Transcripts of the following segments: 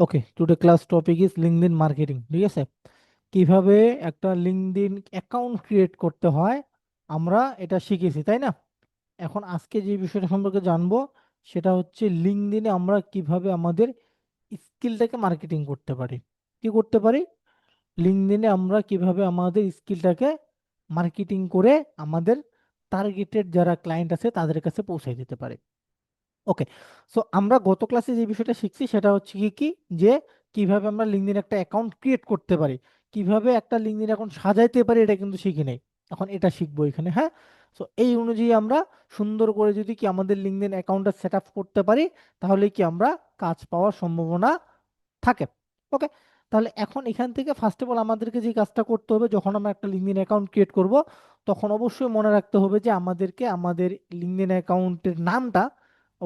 Okay today class topic is LinkedIn marketing ঠিক আছে? কীভাবে একটা লিঙ্কডইন অ্যাকাউন্ট ক্রিয়েট করতে হয়? আমরা এটা শিখেছি, তাই না? এখন আজকে যে বিষয়টা সম্পর্কে জানব, সেটা হচ্ছে লিঙ্কডইনে আমরা কীভাবে আমাদের স্কিলটাকে মার্কেটিং করতে পারি। কি করতে পারি? লিঙ্কডইনে আমরা কীভাবে আমাদের স্কিলটাকে মার্কেটিং করে আমাদের টার্গেটেড যারা ক্লায়েন্ট আছে, তাদের কাছে পৌঁছে দিতে পারি। ওকে সো আমরা গত ক্লাসে যে বিষয়টা শিখছি সেটা হচ্ছে কি কি? যে কীভাবে আমরা লিঙ্কডিন একটা অ্যাকাউন্ট ক্রিয়েট করতে পারি, কীভাবে একটা লিঙ্কডিন অ্যাকাউন্ট সাজাইতে পারি এটা কিন্তু শিখি নাই। এখন এটা শিখব এখানে হ্যাঁ? সো এই অনুযায়ী আমরা সুন্দর করে যদি কি আমাদের লিঙ্কডিন অ্যাকাউন্টটা সেট আপ করতে পারি, তাহলে কি আমরা কাজ পাওয়ার সম্ভাবনা থাকে। ওকে তাহলে এখন এখান থেকে ফার্স্ট অফ অল আমাদেরকে যে কাজটা করতে হবে, যখন আমরা একটা লিঙ্কডিন অ্যাকাউন্ট ক্রিয়েট করব, তখন অবশ্যই মনে রাখতে হবে যে আমাদেরকে আমাদের লিঙ্কডিন অ্যাকাউন্টের নামটা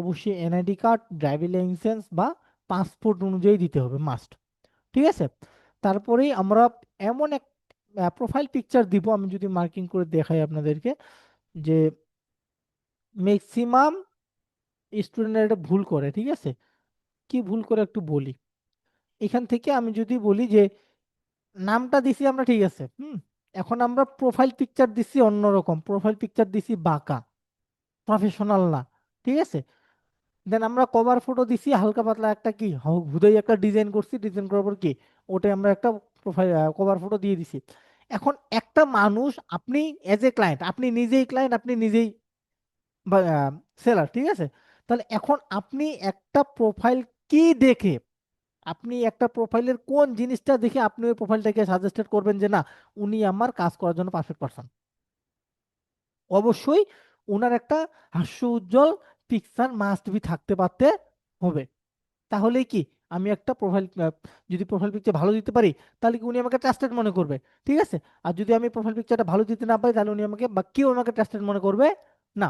অবশ্যই এনআইডি কার্ড ড্রাইভিং লাইসেন্স বা পাসপোর্ট অনুযায়ী দিতে হবে মাস্ট ঠিক আছে? তারপরেই আমরা এমন এক প্রোফাইল পিকচার দিব, আমি যদি মার্কিং করে দেখাই আপনাদেরকে, যে ম্যাক্সিমাম স্টুডেন্টরা এটা ভুল করে, ঠিক আছে? কি ভুল করে একটু বলি। এখান থেকে আমি যদি বলি যে, নামটা দিছি আমরা, ঠিক আছে? হুম? এখন আমরা প্রোফাইল পিকচার দিছি অন্যরকম প্রোফাইল পিকচার দিছি বাঁকা প্রফেশনাল না, ঠিক আছে? দেন আমরা কভার ফটো দিছি, হালকা পাতলা একটা কি হুদাই একটা ডিজাইন করছি ডিজাইন করার পর কি, ওটাই আমরা একটা প্রোফাইল কভার ফটো দিয়ে দিছি। এখন একটা মানুষ, আপনি এজ এ ক্লায়েন্ট আপনি নিজেই ক্লায়েন্ট আপনি নিজেই সেলার ঠিক আছে? তাহলে এখন আপনি একটা প্রোফাইল কি দেখে, আপনি একটা প্রোফাইলের কোন জিনিসটা দেখে আপনি ওই প্রোফাইলটাকে সাজেস্টেড করবেন যে না, উনি আমার কাজ করার জন্য পারফেক্ট পারসন অবশ্যই ওনার একটা হাস্য উজ্জ্বল পিকচার মাস্ট বি থাকতে পারতে হবে। তাহলে কি? আমি একটা প্রোফাইল যদি প্রোফাইল পিকচার ভালো দিতে পারি, তাহলে কি উনি আমাকে ট্রাস্টেড মনে করবে? ঠিক আছে? আর যদি আমি প্রোফাইল পিকচারটা ভালো দিতে না পারি, তাহলে উনি আমাকে বা কেউ আমাকে ট্রাস্টেড মনে করবে না।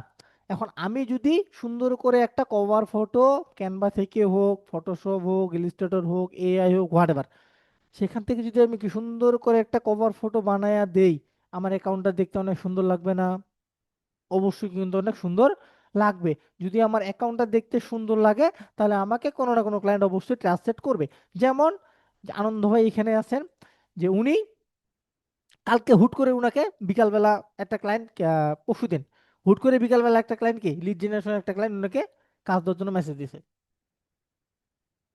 এখন আমি যদি সুন্দর করে একটা কভার ফটো ক্যানভা থেকে হোক ফটোশপ হোক ইলিস্ট্রেটর হোক এআই হোক হোয়াট এভার সেখান থেকে যদি আমি কি সুন্দর করে একটা কভার ফটো বানায়া দেই, আমার অ্যাকাউন্টটা দেখতে অনেক সুন্দর লাগবে না। অবশ্যই কিন্তু অনেক সুন্দর লাগবে। যদি আমার অ্যাকাউন্টটা দেখতে সুন্দর লাগে, তাহলে আমাকে কোনো না কোনো ক্লায়েন্ট অবশ্যই ট্রান্সলেট করবে। যেমন আনন্দ ভাই এখানে আছেন, যে উনি কালকে হুট করে উনাকে বিকালবেলা একটা ক্লায়েন্ট পরশু দিন হুট করে বিকালবেলা একটা ক্লায়েন্টকে লিড জেনারেশন একটা ক্লায়েন্ট উনাকে কাজ দেওয়ার জন্য মেসেজ দিয়েছে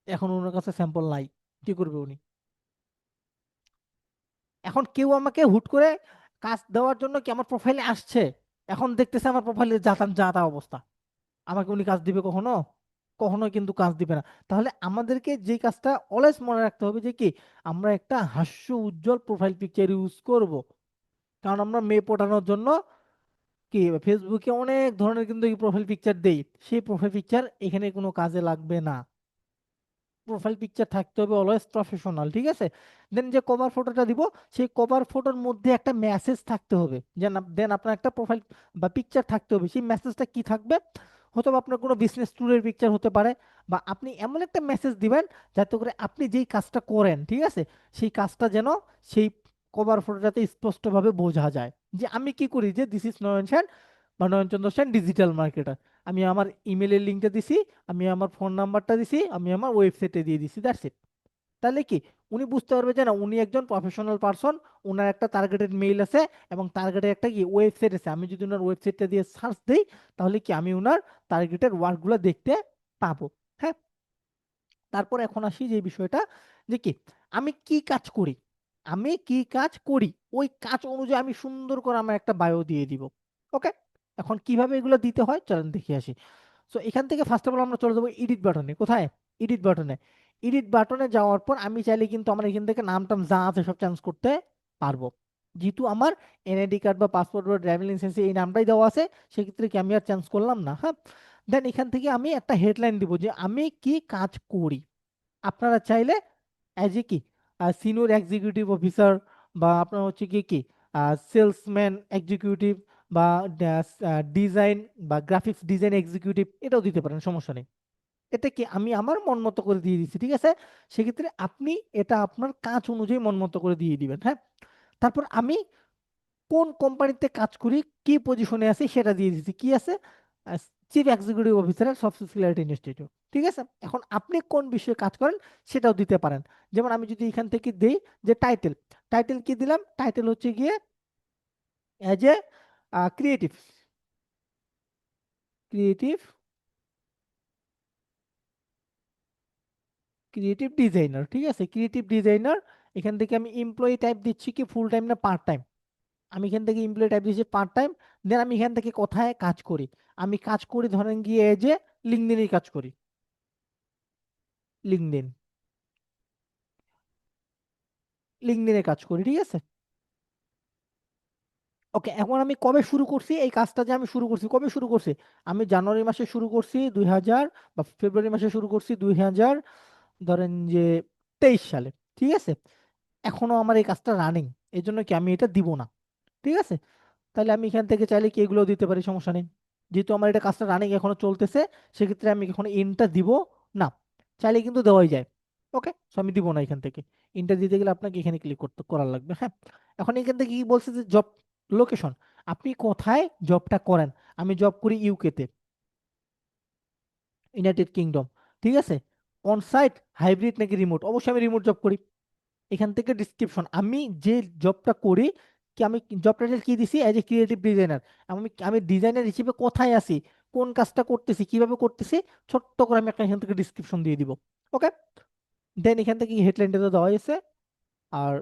এখন ওনার কাছে স্যাম্পল নাই, কি করবে উনি? এখন কেউ আমাকে হুট করে কাজ দেওয়ার জন্য কি আমার প্রোফাইলে আসছে? এখন দেখতেছে আমার প্রোফাইলে যাতাম যাতা অবস্থা। আমাকে উনি কাজ দিবে কখনো? কখনো কিন্তু কাজ দিবে না। তাহলে আমাদেরকে যে কাজটা অলওয়েজ মনে রাখতে হবে যে কি, আমরা একটা হাস্য উজ্জ্বল প্রোফাইল পিকচার ইউজ করব। কারণ আমরা মেয়ে পটানোর জন্য কি ফেসবুকে অনেক ধরনের কিন্তু প্রোফাইল পিকচার দেই। সেই প্রোফাইল পিকচার এখানে কোনো কাজে লাগবে না। প্রোফাইল পিকচার থাকতে হবে অলওয়েজ প্রফেশনাল ঠিক আছে? দেন যে কভার ফটোটা দিব, সেই কভার ফটোর মধ্যে একটা মেসেজ থাকতে হবে। যেন দেন আপনার একটা প্রোফাইল বা পিকচার থাকতে হবে, সেই মেসেজটা কি থাকবে? হয়তো আপনার কোনো বিজনেস ট্যুরের পিকচার হতে পারে, বা আপনি এমন একটা মেসেজ দিবেন যাতে করে আপনি যেই কাজটা করেন, ঠিক আছে? সেই কাজটা যেন সেই কভার ফটোটাতে স্পষ্টভাবে বোঝা যায়। যে আমি কি করি? যে দিস ইজ নয়ন সেন বা নয়নচন্দ্র সেন ডিজিটাল মার্কেটার আমি আমার ইমেলের লিঙ্কটা দিছি, আমি আমার ফোন নাম্বারটা দিছি, আমি আমার ওয়েবসাইটে দিয়ে দিছি দ্যাটস ইট তাহলে কি? উনি বুঝতে পারবে যে না, উনি একজন প্রফেশনাল পারসন ওনার একটা টার্গেটেড মেইল আছে এবং টার্গেটের একটা কি ওয়েবসাইট আছে। আমি যদি ওনার ওয়েবসাইটটা দিয়ে সার্চ দিই, তাহলে কি আমি ওনার টার্গেটের ওয়ার্কগুলো দেখতে পাবো হ্যাঁ? তারপর এখন আসি যে বিষয়টা যে কি, আমি কি কাজ করি? আমি কি কাজ করি? ওই কাজ অনুযায়ী আমি সুন্দর করে আমার একটা বায়ো দিয়ে দিব ওকে এখন কীভাবে এগুলো দিতে হয়? চলেন দেখে আসি। সো এখান থেকে ফার্স্ট অফ অল আমরা চলে যাব এডিট বাটনে কোথায়? এডিট বাটনে এডিট বাটনে যাওয়ার পর আমি চাইলে কিন্তু আমার এখান থেকে নাম টাম যা আছে সব চেঞ্জ করতে পারব। যেহেতু আমার এনআইডি কার্ড বা পাসপোর্ট বা ড্রাইভিং লাইসেন্সে এই নামটাই দেওয়া আছে, সেক্ষেত্রে কি আমি আর চেঞ্জ করলাম না হ্যাঁ? দেন এখান থেকে আমি একটা হেডলাইন দিব যে, আমি কি কাজ করি? আপনারা চাইলে অ্যাজ এ কি? সিনিয়র এক্সিকিউটিভ অফিসার বা আপনার হচ্ছে কি? কি সেলসম্যান এক্সিকিউটিভ বা ডিজাইন বা গ্রাফিক্স ডিজাইন এক্সিকিউটিভ এটাও দিতে পারেন, সমস্যা নেই। এটা কি আমি আমার মন মতো করে দিয়ে দিচ্ছি ঠিক আছে? সেক্ষেত্রে আপনি এটা আপনার কাজ অনুযায়ী মন মতো করে দিয়ে দিবেন হ্যাঁ? তারপর আমি কোন কোম্পানিতে কাজ করি, কি পজিশনে আছি সেটা দিয়ে দিচ্ছি কি আছে? Chief executive officer soft skill institute ঠিক আছে? এখন আপনি কোন বিষয়ে কাজ করেন সেটাও দিতে পারেন। যেমন আমি যদি এখান থেকে দিই যে টাইটেল টাইটেল কি দিলাম? টাইটেল হচ্ছে গিয়ে as a creative creative creative designer ঠিক আছে? ক্রিয়েটিভ ডিজাইনার এখান থেকে আমি এমপ্লয়ি টাইপ দিচ্ছি কি ফুল টাইম না পার্ট টাইম আমি এখান থেকে এমপ্লয়ি টাইপ দিচ্ছি পার্ট টাইম দেন আমি এখান থেকে কোথায় কাজ করি? আমি কাজ করি ধরেন গিয়ে যে লিঙ্কডিনের কাজ করি। লিঙ্কডিন লিঙ্কডিনে কাজ করি, ঠিক আছে? ওকে, এখন আমি কবে শুরু করছি? এই কাজটা যে আমি শুরু করছি, কবে শুরু করছি? আমি জানুয়ারি মাসে শুরু করছি দুই হাজার বা ফেব্রুয়ারি মাসে শুরু করছি দুই হাজার, ধরেন যে তেইশ সালে, ঠিক আছে? এখনও আমার এই কাজটা রানিং এই জন্য কি আমি এটা দিব না, ঠিক আছে? তাহলে আমি এখান থেকে চাইলে কি এগুলো দিতে পারি, সমস্যা নেই। যেহেতু আমার এটা কাজটা রানিং এখনও চলতেছে, সেক্ষেত্রে আমি এখন ইনটা দিব না, চাইলে কিন্তু দেওয়াই যায়, ওকে? সো আমি দিব না এখান থেকে। ইনটা দিতে গেলে আপনাকে এখানে ক্লিক করতে, করার লাগবে হ্যাঁ? এখন এখান থেকে কি বলছে যে জব লোকেশন আপনি কোথায় জবটা করেন? আমি জব করি ইউকেতে ইউনাইটেড কিংডম ঠিক আছে? অন সাইট হাইব্রিড নাকি রিমোট অবশ্যই আমি রিমোট জব করি। এখান থেকে ডিসক্রিপশন আমি যে জবটা করি, কি আমি জব টাইটেল কি দিছি? অ্যাজ এ ক্রিয়েটিভ ডিজাইনার আমি আমি ডিজাইনার হিসেবে কোথায় আছি? কোন কাজটা করতেছি? কীভাবে করতেছি? ছোট্ট করে আমি একটা এখান থেকে ডিসক্রিপশন দিয়ে দিব। ওকে দেন এখান থেকে হেডলাইনটা তো দেওয়া হয়েছে আর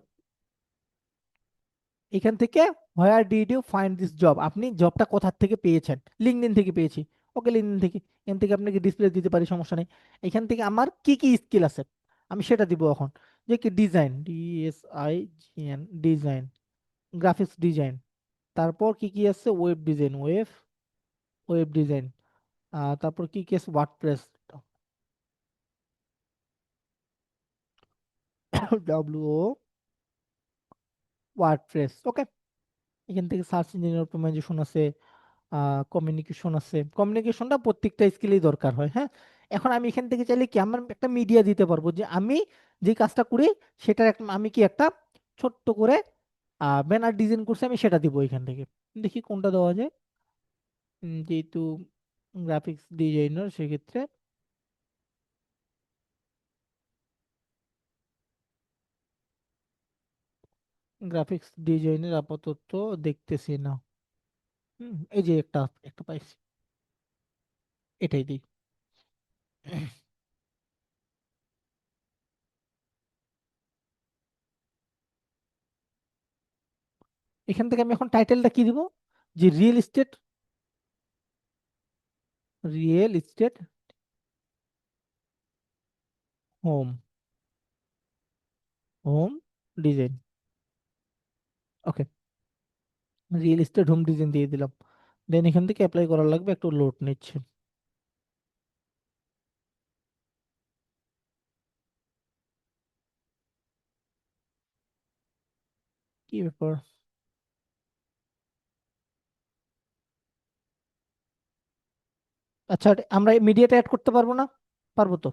এখান থেকে where did you find this job আপনি জবটা কোথার থেকে পেয়েছেন? লিঙ্কডিন থেকে পেয়েছি। ওকে লিঙ্কডিন থেকে। এখান থেকে আপনাকে ডিসপ্লে দিতে পারি, সমস্যা নেই। এখান থেকে আমার কি কি স্কিল আছে? আমি সেটা দিব এখন। যে কি design D S I G N design graphics design তারপর কি কি আছে? Web design web web design তারপর কি কি আছে? ওয়ার্ডপ্রেস ডাব্লিউ ওয়ার্ডপ্রেস ওকে এখান থেকে সার্চ ইঞ্জিন অপটিমাইজেশন আছে কমিউনিকেশন আছে। কমিউনিকেশনটা প্রত্যেকটা স্কিলেই দরকার হয় হ্যাঁ? এখন আমি এখান থেকে চাইলে কি আমার একটা মিডিয়া দিতে পারব যে আমি যে কাজটা করি সেটার একটা আমি কি একটা ছোট্ট করে ব্যানার ডিজাইন করছি আমি সেটা দিব এখান থেকে। দেখি কোনটা দেওয়া যায়। যেহেতু গ্রাফিক্স ডিজাইনার সেক্ষেত্রে গ্রাফিক্স ডিজাইনের আপাতত দেখতেছি না। হুম, এই যে একটা একটা পাইছি। এটাই দিই। এখান থেকে আমি এখন টাইটেলটা কি দিব? যে real estate real estate home home design okay real estate home design দিয়ে দিলাম দেন এখান থেকে অ্যাপ্লাই করার লাগবে একটু লোড নিচ্ছে কি ব্যাপার আচ্ছা আমরা মিডিয়াটা অ্যাড করতে পারব না পারব তো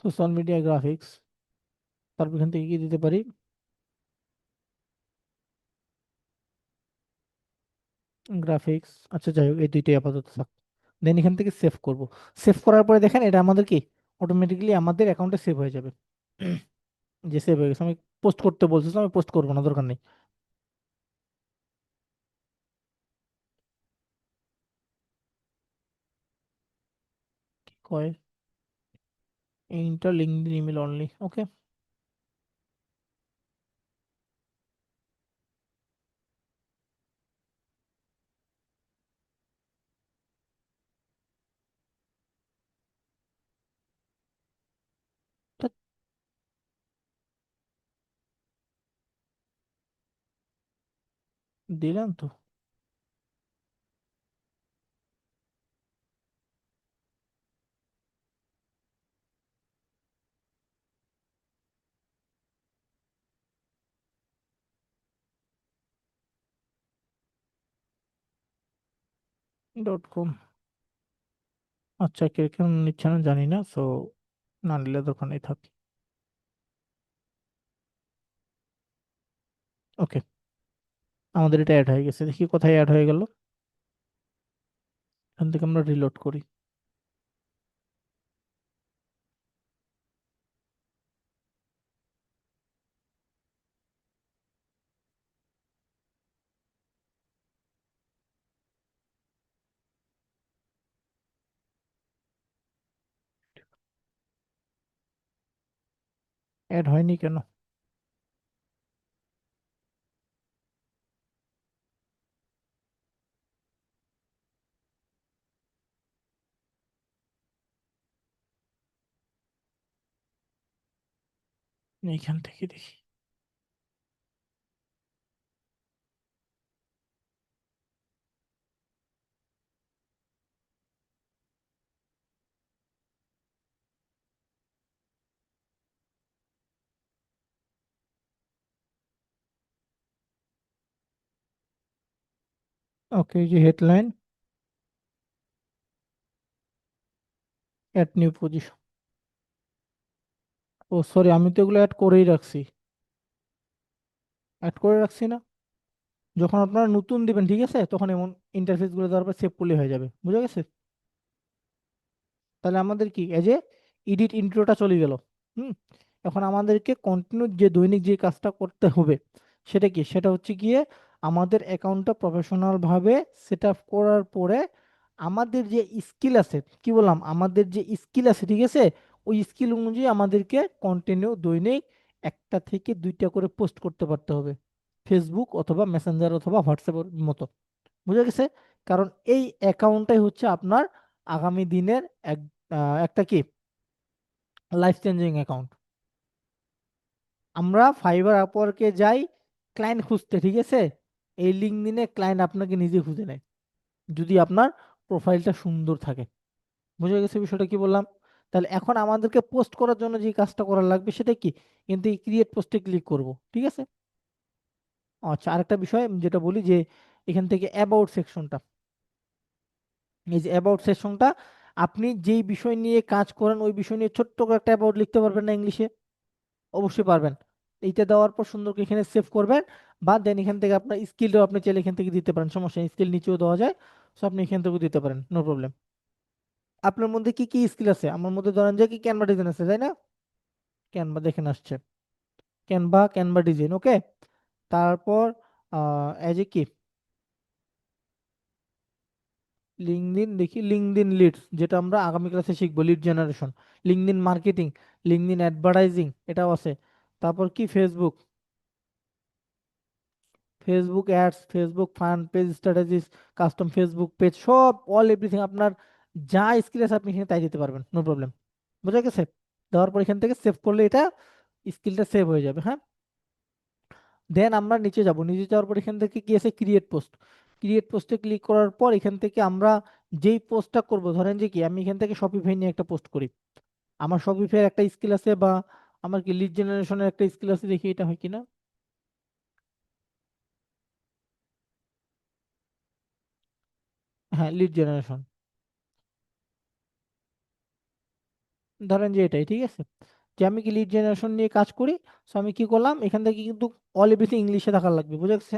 সোশ্যাল মিডিয়া গ্রাফিক্স তারপর এখান থেকে কি দিতে পারি? গ্রাফিক্স আচ্ছা যাই হোক, এই দুইটাই আপাতত থাক। দেন এখান থেকে সেভ করব। সেভ করার পরে দেখেন, এটা আমাদের কি? অটোমেটিক্যালি আমাদের অ্যাকাউন্টে সেভ হয়ে যাবে। যে সেভ হয়ে গেছে, আমি পোস্ট করতে বলছিস আমি পোস্ট করব না, দরকার নেই। কয়? Enter LinkedIn email only okay দিলাম তো ডট কম আচ্ছা কে কেন নিচ্ছে না জানি না সো না নিলে দোকানেই থাকি। ওকে আমাদের এটা অ্যাড হয়ে গেছে। দেখি কোথায় অ্যাড হয়ে গেল। এখান থেকে আমরা রিলোড করি। অ্যাড হয়নি কেন? এইখান থেকে দেখি। ওকে যে হেডলাইন অ্যাড নিউ পজিশন ও সরি আমি তো এগুলো অ্যাড করেই রাখছি। অ্যাড করে রাখছি না? যখন আপনারা নতুন দিবেন, ঠিক আছে? তখন এমন ইন্টারফেসগুলো দেওয়ার পর সেভ করলে হয়ে যাবে, বুঝা গেছে? তাহলে আমাদের কি? এই যে এডিট ইন্ট্রোটা চলে গেল, হুম? এখন আমাদেরকে কন্টিনিউ যে দৈনিক যে কাজটা করতে হবে, সেটা কি? সেটা হচ্ছে গিয়ে আমাদের অ্যাকাউন্টটা প্রফেশনাল ভাবে সেট আপ করার পরে আমাদের যে স্কিল আছে, কি বললাম? আমাদের যে স্কিল আছে, ঠিক আছে? ওই স্কিল অনুযায়ী আমাদেরকে কন্টিনিউ দৈনিক একটা থেকে দুইটা করে পোস্ট করতে পারতে হবে। ফেসবুক অথবা মেসেঞ্জার অথবা হোয়াটসঅ্যাপের মতো। বুঝা গেছে? কারণ এই অ্যাকাউন্টটাই হচ্ছে আপনার আগামী দিনের এক একটা কি? লাইফ চেঞ্জিং অ্যাকাউন্ট আমরা ফাইবার আপওয়ার্কে যাই ক্লায়েন্ট খুঁজতে, ঠিক আছে? এই লিঙ্কডিনে ক্লায়েন্ট আপনাকে নিজে খুঁজে নেয়। যদি আপনার প্রোফাইলটা সুন্দর থাকে। বুঝে গেছে বিষয়টা কি বললাম? তাহলে এখন আমাদেরকে পোস্ট করার জন্য যে কাজটা করা লাগবে সেটা কি? কিন্তু এই ক্রিয়েট পোস্টে ক্লিক করব, ঠিক আছে? আচ্ছা আরেকটা বিষয় যেটা বলি যে এখান থেকে অ্যাবাউট সেকশনটা এই যে অ্যাবাউট সেকশনটা আপনি যেই বিষয় নিয়ে কাজ করেন, ওই বিষয় নিয়ে ছোট্ট করে একটা অ্যাবাউট লিখতে পারবেন না ইংলিশে। অবশ্যই পারবেন। এইটা দেওয়ার পর সুন্দর করে এখানে সেভ করবেন। বা দেন এখান থেকে আপনার স্কিলটাও আপনি চাইলে এখান থেকে দিতে পারেন, সমস্যা স্কিল নিচেও দেওয়া যায়, সো আপনি এখান থেকেও দিতে পারেন নো প্রবলেম আপনার মধ্যে কি কি স্কিল আছে? আমার মধ্যে ধরেন যে কি ক্যানভা ডিজাইন আছে, তাই না? ক্যানভা দেখেন আসছে। ক্যানভা ক্যানভা ডিজাইন ওকে তারপর এজ এ কি? লিঙ্কডিন দেখি লিঙ্কডিন লিডস যেটা আমরা আগামী ক্লাসে শিখব lead generation LinkedIn marketing LinkedIn advertising এটাও আছে। তারপর কি? Facebook Facebook ads Facebook fan page strategies custom Facebook page সব অল এভরিথিং আপনার যা স্কিল আছে আপনি এখানে তাই দিতে পারবেন নো প্রবলেম বুঝা গেছে? দেওয়ার পর এখান থেকে সেভ করলে এটা স্কিলটা সেভ হয়ে যাবে হ্যাঁ? দেন আমরা নিচে যাব, নিচে যাওয়ার পর এখান থেকে কি আছে ক্রিয়েট পোস্ট ক্রিয়েট পোস্টে ক্লিক করার পর এখান থেকে আমরা যেই পোস্টটা করব, ধরেন যে কি, আমি এখান থেকে শপিফাই নিয়ে একটা পোস্ট করি। আমার শপিফাই একটা স্কিল আছে বা আমার কি লিড জেনারেশনের একটা স্কিল আছে দেখি এটা হয় কিনা। হ্যাঁ লিড জেনারেশন ধরেন যে এটাই, ঠিক আছে? যে আমি কি লিড জেনারেশন নিয়ে কাজ করি সো আমি কি করলাম? এখান থেকে কিন্তু অল এভরিথিং ইংলিশে থাকার লাগবে বুঝে গেছে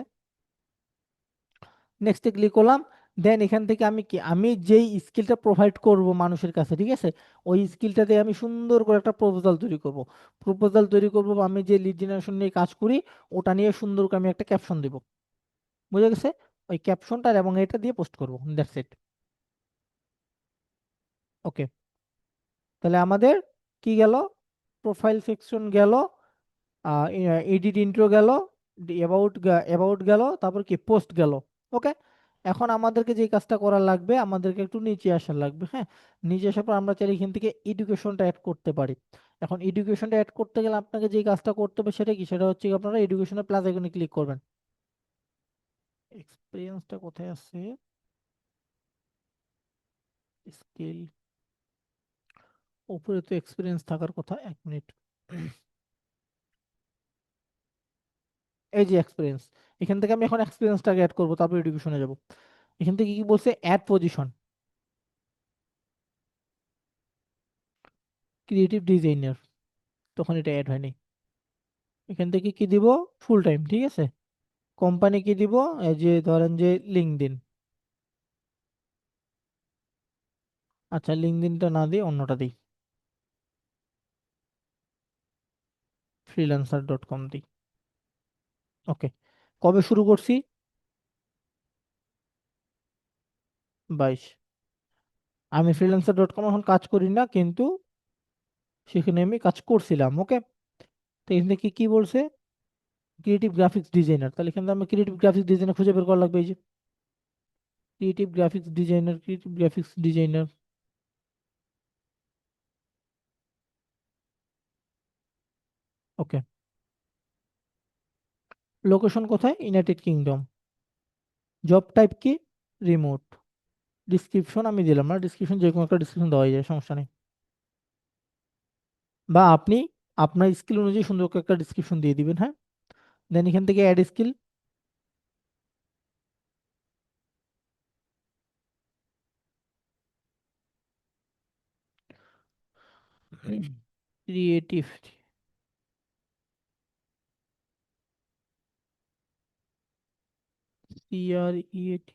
নেক্সটে ক্লিক করলাম দেন এখান থেকে আমি কি, আমি যেই স্কিলটা প্রোভাইড করব মানুষের কাছে, ঠিক আছে? ওই স্কিলটা দিয়ে আমি সুন্দর করে একটা প্রপোজাল তৈরি করব। প্রপোজাল তৈরি করব, আমি যে লিড জেনারেশন নিয়ে কাজ করি, ওটা নিয়ে সুন্দর করে আমি একটা ক্যাপশন দেব। বুঝে গেছে? ওই ক্যাপশনটার এবং এটা দিয়ে পোস্ট করব দ্যাটস ইট ওকে তাহলে আমাদের কি গেল? প্রোফাইল সেকশন গেল এডিট ইন্ট্রো গেল অ্যাবাউট অ্যাবাউট গেল, তারপর কি পোস্ট গেল ওকে এখন আমাদেরকে যে কাজটা করা লাগবে, আমাদেরকে একটু নিচে আসা লাগবে হ্যাঁ? নিচে আসার পর আমরা চাইলে এখান থেকে এডুকেশনটা অ্যাড করতে পারি। এখন এডুকেশনটা অ্যাড করতে গেলে আপনাকে যে কাজটা করতে হবে সেটা কি? সেটা হচ্ছে আপনারা এডুকেশনের প্লাস এখানে ক্লিক করবেন। এক্সপিরিয়েন্সটা কোথায় আছে? স্কিল উপরে তো এক্সপিরিয়েন্স থাকার কথা, এক মিনিট। এই যে এক্সপিরিয়েন্স এখান থেকে আমি এখন এক্সপিরিয়েন্সটাকে অ্যাড করব, তারপর এডুকেশনে যাব। এখান থেকে কি বলছে? অ্যাড পজিশন ক্রিয়েটিভ ডিজাইনার তখন এটা অ্যাড হয়নি। এখান থেকে কি দিব? ফুল টাইম ঠিক আছে? কোম্পানি কি দিব? এই যে ধরেন যে লিঙ্কডইন আচ্ছা লিঙ্কডইনটা না দিই অন্যটা দিই। ফ্রিল্যান্সার ডট কম দিই। ওকে, কবে শুরু করছি? বাইশ। আমি ফ্রিল্যান্সার ডট কম এখন কাজ করি না, কিন্তু সেখানে আমি কাজ করছিলাম, ওকে? তো এখান থেকে কি বলছে? ক্রিয়েটিভ গ্রাফিক্স ডিজাইনার তাহলে এখানে আমি ক্রিয়েটিভ গ্রাফিক্স ডিজাইনার খুঁজে বের করা লাগবে এই যে। Creative graphics designer creative graphics designer okay location কোথায়? ইউনাইটেড কিংডম জব টাইপ কি? রিমোট ডিসক্রিপশন আমি দিলাম না। ডিসক্রিপশন যে কোনো একটা ডিসক্রিপশন দেওয়া যায়, সমস্যা নেই। বা আপনি, আপনার স্কিল অনুযায়ী সুন্দর একটা ডিসক্রিপশন দিয়ে দিবেন হ্যাঁ? দেন এখান থেকে add skill creative C R E A T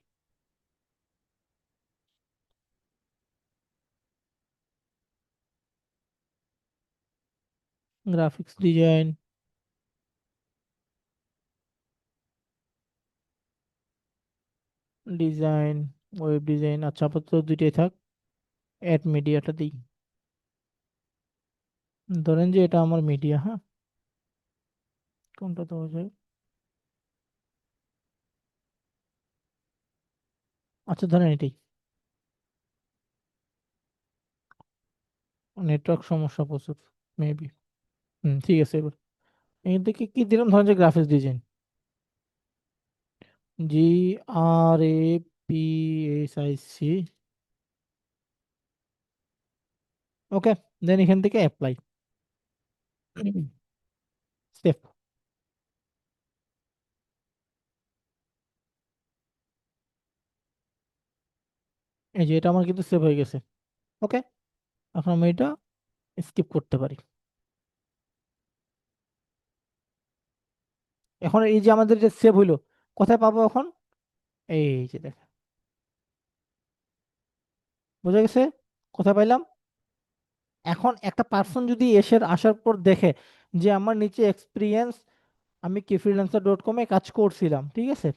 graphics design, web design আচ্ছা আপাতত দুইটাই থাক। অ্যাড মিডিয়াটা দিই। ধরেন যে এটা আমার মিডিয়া হ্যাঁ? কোনটা দেওয়া যায়? আচ্ছা ধরেন এটাই। নেটওয়ার্ক সমস্যা প্রচুর মেবি হুম, ঠিক আছে, এবার। এখান থেকে কি দিলাম? ধরেন যে graphics design G R A P S I C okay then এখান থেকে অ্যাপ্লাই সেভ এই যে এটা আমার কিন্তু সেভ হয়ে গেছে। ওকে এখন আমি এটা স্কিপ করতে পারি। এখন এই যে আমাদের যে সেভ হইল কোথায় পাবো এখন? এই যে দেখ বুঝা গেছে? কোথায় পাইলাম? এখন একটা পার্সন যদি এসে আসার পর দেখে যে আমার নিচে এক্সপিরিয়েন্স আমি কি ফ্রিল্যান্সার ডট কমে কাজ করছিলাম, ঠিক আছে?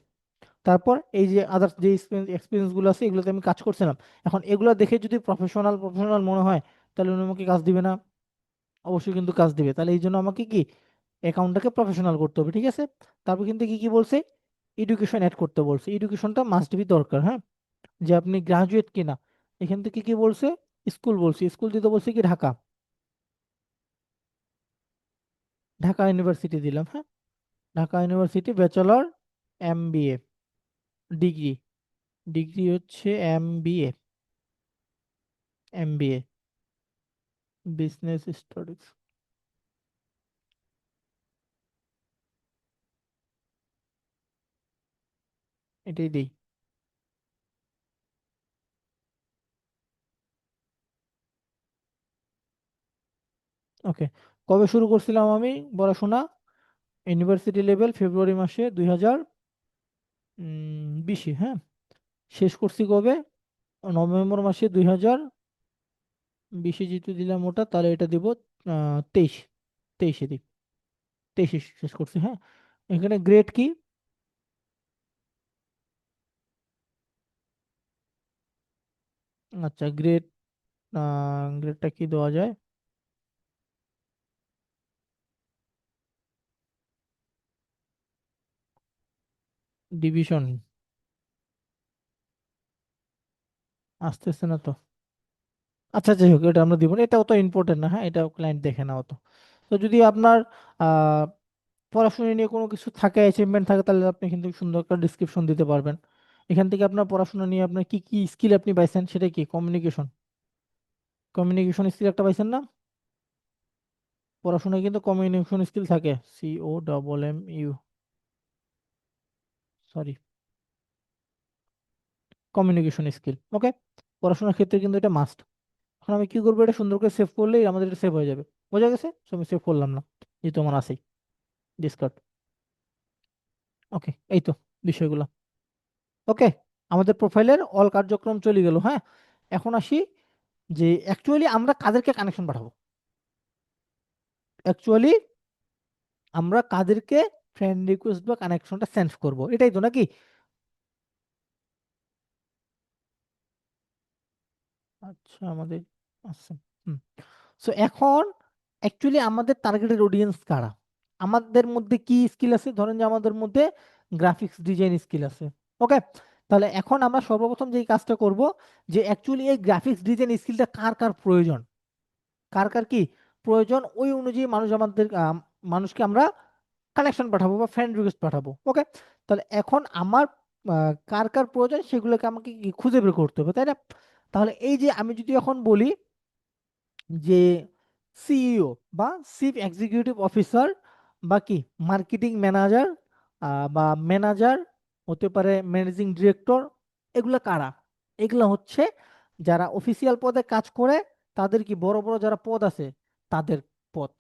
তারপর এই যে আদার্স যে এক্সপিরিয়েন্সগুলো আছে, এগুলোতে আমি কাজ করছিলাম। এখন এগুলো দেখে যদি প্রফেশনাল প্রফেশনাল মনে হয়, তাহলে উনি আমাকে কাজ দিবে না। অবশ্যই কিন্তু কাজ দিবে। তাহলে এই জন্য আমাকে কি? অ্যাকাউন্টটাকে প্রফেশনাল করতে হবে, ঠিক আছে? তারপর কিন্তু কি কি বলছে? এডুকেশন অ্যাড করতে বলছে। এডুকেশনটা মাস্ট বি দরকার হ্যাঁ? যে আপনি গ্রাজুয়েট কিনা। এখান থেকে কি বলছে? স্কুল বলছে। স্কুল দিতে বলছে কি? ঢাকা। ঢাকা ইউনিভার্সিটি দিলাম হ্যাঁ? Dhaka university bachelor M degree degree হচ্ছে M B A M B A business studies এটাই দিই। ওকে কবে শুরু করছিলাম আমি পড়াশোনা? ইউনিভার্সিটি লেভেল ফেব্রুয়ারি মাসে দুই হাজার বিশে হ্যাঁ? শেষ করছি কবে? নভেম্বর মাসে দুই হাজার বিশে যেহেতু দিলাম ওটা, তাহলে এটা দিব তেইশ, তেইশে দিই। তেইশে শেষ করছি হ্যাঁ? এখানে গ্রেড কি? আচ্ছা গ্রেড গ্রেডটা কি দেওয়া যায়? ডিভিশন আসতেছে না তো। আচ্ছা যাই হোক, এটা আমরা দিব না। এটা অত ইম্পর্টেন্ট না হ্যাঁ? এটা ক্লায়েন্ট দেখে না অত তো যদি আপনার পড়াশোনা নিয়ে কোনো কিছু থাকে অ্যাচিভমেন্ট থাকে, তাহলে আপনি কিন্তু সুন্দর একটা ডিসক্রিপশন দিতে পারবেন। এখান থেকে আপনার পড়াশোনা নিয়ে আপনার কি কি স্কিল আপনি পাইছেন? সেটা কি? কমিউনিকেশন কমিউনিকেশন স্কিল একটা পাইছেন না? পড়াশোনায় কিন্তু কমিউনিকেশন স্কিল থাকে। C O double M U sorry communication skill okay পড়াশোনার ক্ষেত্রে কিন্তু এটা মাস্ট এখন আমি কি করব? এটা সুন্দর করে সেভ করলেই আমাদের এটা সেভ হয়ে যাবে। বোঝা গেছে? So, আমি সেভ করলাম না। যেহেতু আমার আছেই। ডিসকার্ড ওকে এই তো বিষয়গুলো। ওকে আমাদের প্রোফাইলের অল কার্যক্রম চলে গেল হ্যাঁ? এখন আসি যে অ্যাকচুয়ালি আমরা কাদেরকে কানেকশন পাঠাবো? অ্যাকচুয়ালি আমরা কাদেরকে ফ্রেন্ড রিকোয়েস্ট বা কানেকশনটা সেন্ড করব, এটাই তো নাকি? আচ্ছা আমাদের আচ্ছা হুম। সো এখন অ্যাকচুয়ালি আমাদের টার্গেটেড অডিয়েন্স কারা? আমাদের মধ্যে কি স্কিল আছে? ধরেন যে আমাদের মধ্যে গ্রাফিক্স ডিজাইন স্কিল আছে। ওকে তাহলে এখন আমরা সর্বপ্রথম যেই কাজটা করব, যে অ্যাকচুয়ালি এই গ্রাফিক্স ডিজাইন স্কিলটা কার কার প্রয়োজন? কার কার কি প্রয়োজন? ওই অনুযায়ী মানুষ আমাদের মানুষকে আমরা কানেকশন পাঠাবো বা ফ্রেন্ড রিকোয়েস্ট পাঠাবো। ওকে তাহলে এখন আমার কার কার প্রয়োজন সেগুলোকে আমাকে খুঁজে বের করতে হবে, তাই না? তাহলে এই যে আমি যদি এখন বলি যে সিইও বা চিফ এক্সিকিউটিভ অফিসার বা কি? মার্কেটিং ম্যানেজার বা ম্যানেজার হতে পারে ম্যানেজিং ডিরেক্টর এগুলো কারা? এগুলো হচ্ছে যারা অফিসিয়াল পদে কাজ করে, তাদের কি বড় বড় যারা পদ আছে, তাদের পদ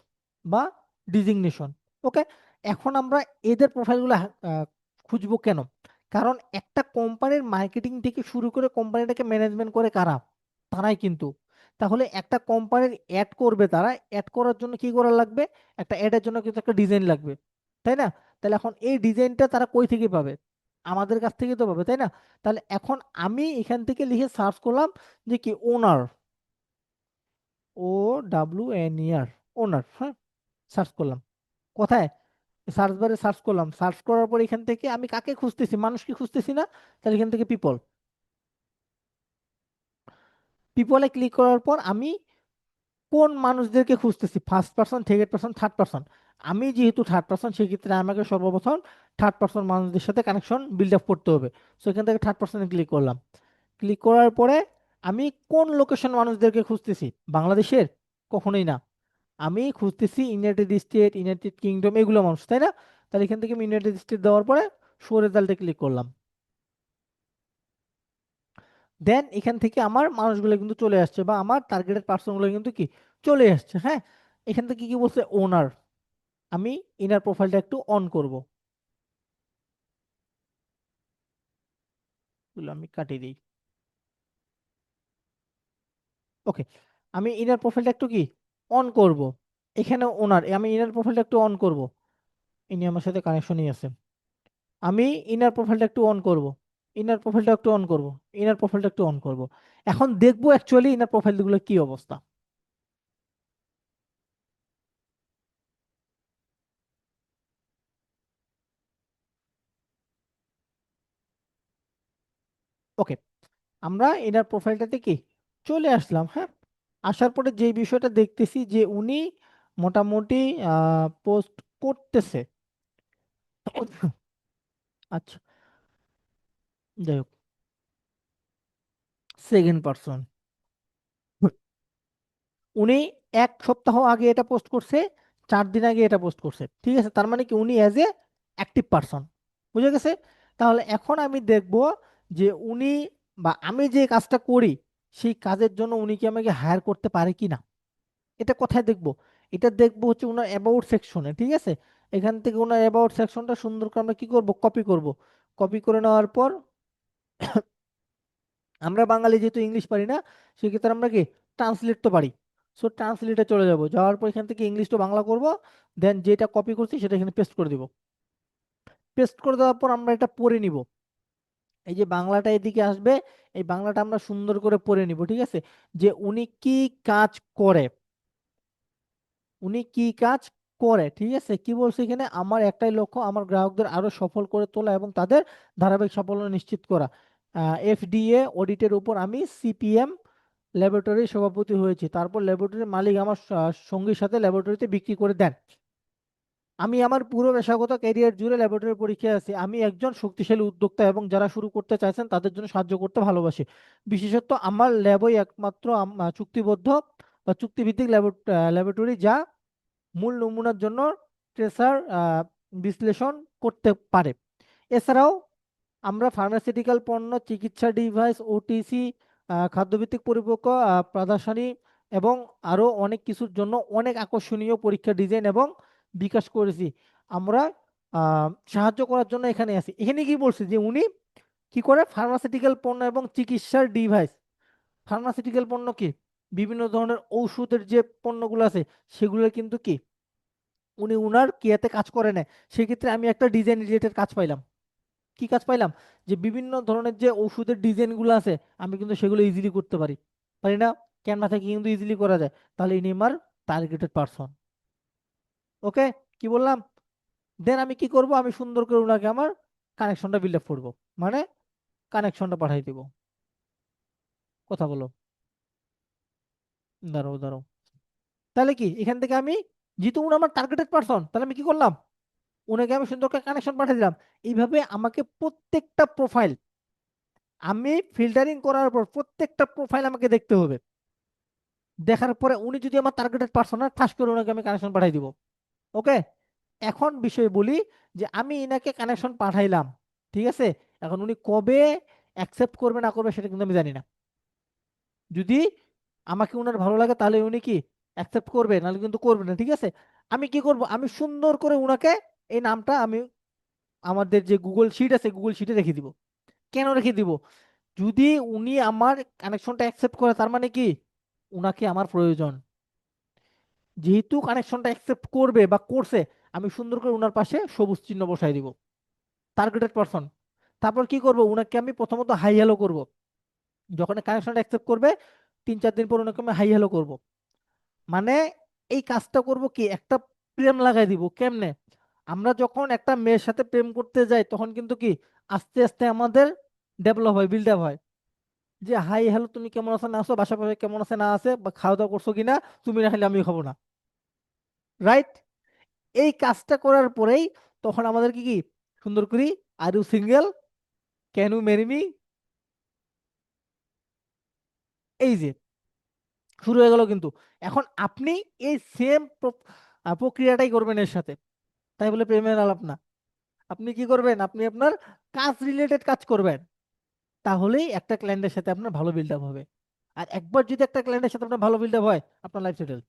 বা ডিজিগনেশন ওকে এখন আমরা এদের প্রোফাইলগুলো খুঁজবো কেন? কারণ একটা কোম্পানির মার্কেটিং থেকে শুরু করে কোম্পানিটাকে ম্যানেজমেন্ট করে কারা? তারাই কিন্তু। তাহলে একটা কোম্পানির অ্যাড করবে তারা অ্যাড করার জন্য কি করা লাগবে? একটা অ্যাডের জন্য কিন্তু একটা ডিজাইন লাগবে, তাই না? তাহলে এখন এই ডিজাইনটা তারা কই থেকে পাবে? আমাদের কাছ থেকে তো পাবে, তাই না? তাহলে এখন আমি এখান থেকে লিখে সার্চ করলাম যে কি ওনার ও ডাব্লিউ এন ইয়ার ওনার হ্যাঁ? সার্চ করলাম। কোথায়? সার্চ বারে সার্চ করলাম। সার্চ করার পর এখান থেকে আমি কাকে খুঁজতেছি? মানুষকে খুঁজতেছি না? তাহলে এখান থেকে পিপল পিপলে ক্লিক করার পর আমি কোন মানুষদেরকে খুঁজতেছি? First person second person third person আমি যেহেতু থার্ড পার্সন সেক্ষেত্রে আমাকে সর্বপ্রথম থার্ড পার্সন মানুষদের সাথে কানেকশন বিল্ড আপ করতে হবে। সো এখান থেকে থার্ড পার্সনে ক্লিক করলাম। ক্লিক করার পরে আমি কোন লোকেশন মানুষদেরকে খুঁজতেছি? বাংলাদেশের? কখনোই না। আমি খুঁজতেছি ইউনাইটেড স্টেট ইউনাইটেড কিংডম এগুলো মানুষ, তাই না? তাহলে এখান থেকে আমি ইউনাইটেড স্টেট দেওয়ার পরে শো রেজাল্টে ক্লিক করলাম। দেন এখান থেকে আমার মানুষগুলো কিন্তু চলে আসছে বা আমার টার্গেটেড পার্সনগুলো কিন্তু কি? চলে আসছে হ্যাঁ? এখান থেকে কি বলছে? ওনার আমি ইনার প্রোফাইলটা একটু অন করব। আমি কাটিয়ে দিই। ওকে আমি ইনার প্রোফাইলটা একটু কি? অন করব। এখানে ওনার আমি ইনার প্রোফাইলটা একটু অন করব। ইনি আমার সাথে কানেকশনই আছে। আমি ইনার প্রোফাইলটা একটু অন করব। ইনার প্রোফাইলটা একটু অন করব। ইনার প্রোফাইলটা একটু অন করব। এখন দেখব অ্যাকচুয়ালি ইনার প্রোফাইলগুলো কি অবস্থা। ওকে আমরা এনার প্রোফাইলটাতে কি? চলে আসলাম হ্যাঁ? আসার পরে যে বিষয়টা দেখতেছি যে উনি মোটামুটি পোস্ট করতেছে। আচ্ছা। যাই হোক। সেকেন্ড পারসন উনি এক সপ্তাহ আগে এটা পোস্ট করছে, চার দিন আগে এটা পোস্ট করছে। ঠিক আছে? তার মানে কি উনি অ্যাজ এ অ্যাক্টিভ পারসন বুঝে গেছে? তাহলে এখন আমি দেখব যে উনি বা আমি যে কাজটা করি, সেই কাজের জন্য উনি কি আমাকে হায়ার করতে পারে কি না এটা কোথায় দেখব? এটা দেখব হচ্ছে ওনার অ্যাবাউট সেকশনে ঠিক আছে? এখান থেকে ওনার অ্যাবাউট সেকশনটা সুন্দর করে আমরা কি করব? কপি করব। কপি করে নেওয়ার পর আমরা বাঙালি যেহেতু ইংলিশ পারি না, সেক্ষেত্রে আমরা কি ট্রান্সলেট তো পারি। সো ট্রান্সলেটে চলে যাব। যাওয়ার পর এখান থেকে ইংলিশ টু বাংলা করব দেন যেটা কপি করছি সেটা এখানে পেস্ট করে দিব। পেস্ট করে দেওয়ার পর আমরা এটা পড়ে নিব। এই যে বাংলাটা এদিকে আসবে, এই বাংলাটা আমরা সুন্দর করে পড়ে নিব, ঠিক আছে? যে উনি কি কাজ করে? উনি কি কাজ করে, ঠিক আছে? কি বলছে এখানে? আমার একটাই লক্ষ্য, আমার গ্রাহকদের আরও সফল করে তোলা এবং তাদের ধারাবাহিক সাফল্য নিশ্চিত করা। এফডিএ অডিটের উপর আমি সিপিএম ল্যাবরেটরির সভাপতি হয়েছি। তারপর ল্যাবরেটরির মালিক আমার সঙ্গীর সাথে ল্যাবরেটরিতে বিক্রি করে দেন। আমি আমার পুরো পেশাগত ক্যারিয়ার জুড়ে ল্যাবরেটরি পরীক্ষায় আছি। আমি একজন শক্তিশালী উদ্যোক্তা এবং যারা শুরু করতে চাইছেন, তাদের জন্য সাহায্য করতে ভালোবাসি। বিশেষত আমার ল্যাবই একমাত্র চুক্তিবদ্ধ বা চুক্তিভিত্তিক ল্যাবরেটরি যা মূল নমুনার জন্য ট্রেসার বিশ্লেষণ করতে পারে। এছাড়াও আমরা ফার্মাসিউটিক্যাল পণ্য, চিকিৎসা ডিভাইস ওটিসি খাদ্যভিত্তিক পরিপক্ক প্রদর্শনী এবং আরও অনেক কিছুর জন্য অনেক আকর্ষণীয় পরীক্ষা ডিজাইন এবং বিকাশ করেছি। আমরা সাহায্য করার জন্য এখানে আছি। এখানে কি বলছে যে উনি কি করে? ফার্মাসিউটিক্যাল পণ্য এবং চিকিৎসার ডিভাইস ফার্মাসিউটিক্যাল পণ্য কি? বিভিন্ন ধরনের ঔষধের যে পণ্যগুলো আছে, সেগুলো কিন্তু কি? উনি উনার কিয়াতে কাজ করে নেয়। সেক্ষেত্রে আমি একটা ডিজাইন রিলেটেড কাজ পাইলাম। কি কাজ পাইলাম? যে বিভিন্ন ধরনের যে ওষুধের ডিজাইনগুলো আছে, আমি কিন্তু সেগুলো ইজিলি করতে পারি। পারি না? ক্যানভা থেকে কিন্তু ইজিলি করা যায়। তাহলে ইনি আমার টার্গেটেড পারসন ওকে? কি বললাম? দেন আমি কি করব? আমি সুন্দর করে ওনাকে আমার কানেকশনটা বিল্ড আপ করব। মানে কানেকশনটা পাঠাই দিব। কথা বলো। দাঁড়াও দাঁড়াও। তাহলে কি? এখান থেকে আমি যেহেতু উনি আমার টার্গেটেড পারসন তাহলে আমি কি করলাম? ওনাকে আমি সুন্দর করে কানেকশন পাঠিয়ে দিলাম। এইভাবে আমাকে প্রত্যেকটা প্রোফাইল আমি ফিল্টারিং করার পর প্রত্যেকটা প্রোফাইল আমাকে দেখতে হবে। দেখার পরে উনি যদি আমার টার্গেটেড পারসন হয়, ঠাস করে ওনাকে আমি কানেকশন পাঠিয়ে দিব। ওকে? এখন বিষয় বলি যে আমি এনাকে কানেকশন পাঠাইলাম, ঠিক আছে? এখন উনি কবে অ্যাকসেপ্ট করবে, না করবে সেটা কিন্তু আমি জানি না। যদি আমাকে উনার ভালো লাগে তাহলে উনি কি অ্যাকসেপ্ট করবে? নাহলে কিন্তু করবে না, ঠিক আছে? আমি কি করব? আমি সুন্দর করে উনাকে এই নামটা আমি আমাদের যে গুগল শিট আছে গুগল শিটে রেখে দিব। কেন রেখে দিব? যদি উনি আমার কানেকশনটা অ্যাকসেপ্ট করে, তার মানে কি? উনাকে আমার প্রয়োজন। যেহেতু কানেকশনটা অ্যাকসেপ্ট করবে বা করছে, আমি সুন্দর করে ওনার পাশে সবুজ চিহ্ন বসাই দিব। টার্গেটেড পারসন তারপর কি করব? ওনাকে আমি প্রথমত হাই হ্যালো করব। যখন কানেকশনটা অ্যাকসেপ্ট করবে, তিন চার দিন পর ওনাকে আমি হাই হ্যালো করব। মানে এই কাজটা করব কি? একটা প্রেম লাগাই দিব। কেমনে? আমরা যখন একটা মেয়ের সাথে প্রেম করতে যাই, তখন কিন্তু কি? আস্তে আস্তে আমাদের ডেভেলপ হয় বিল্ড আপ হয়। যে হাই হ্যালো তুমি কেমন আছো? না আসো বাসা বাসায় কেমন আছে? না আছে? বা খাওয়া দাওয়া করছ কিনা? তুমি না খাইলে আমি খাব না। রাইট এই কাজটা করার পরেই তখন আমাদের কি কি? সুন্দর করি। Are you single can you marry me এই যে, শুরু হয়ে গেল কিন্তু। এখন আপনি এই সেম প্রক্রিয়াটাই করবেন এর সাথে। তাই বলে প্রেমের আলাপ না। আপনি কি করবেন? আপনি আপনার কাজ রিলেটেড কাজ করবেন। তাহলেই একটা ক্লায়েন্টের সাথে আপনার ভালো বিল্ড আপ হবে। আর একবার যদি একটা ক্লায়েন্টের সাথে আপনার ভালো বিল্ড আপ হয়, আপনার লাইফ সেটেল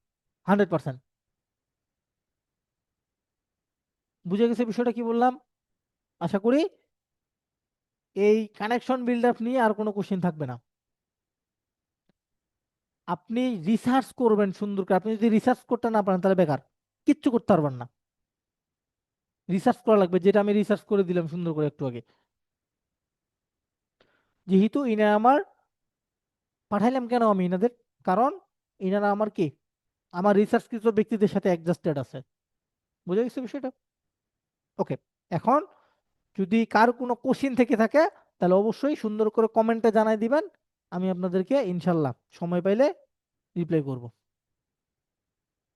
হান্ড্রেড পার্সেন্ট বুঝে গেছে বিষয়টা কি বললাম? আশা করি এই কানেকশন বিল্ড আপ নিয়ে আর কোনো কোশ্চেন থাকবে না। আপনি রিসার্চ করবেন সুন্দর করে। আপনি যদি রিসার্চ করতে না পারেন তাহলে বেকার। কিচ্ছু করতে পারবেন না। রিসার্চ করা লাগবে। যেটা আমি রিসার্চ করে দিলাম সুন্দর করে একটু আগে। যেহেতু ইনারা আমার পাঠাইলাম কেন আমি ইনাদের? কারণ ইনারা আমার কি? আমার রিসার্চকৃত ব্যক্তিদের সাথে অ্যাডজাস্টেড আছে। বুঝে গেছে বিষয়টা? ওকে এখন যদি কার কোনো কোশ্চিন থেকে থাকে, তাহলে অবশ্যই সুন্দর করে কমেন্টে জানাই দিবেন। আমি আপনাদেরকে ইনশাল্লাহ সময় পাইলে রিপ্লাই করব।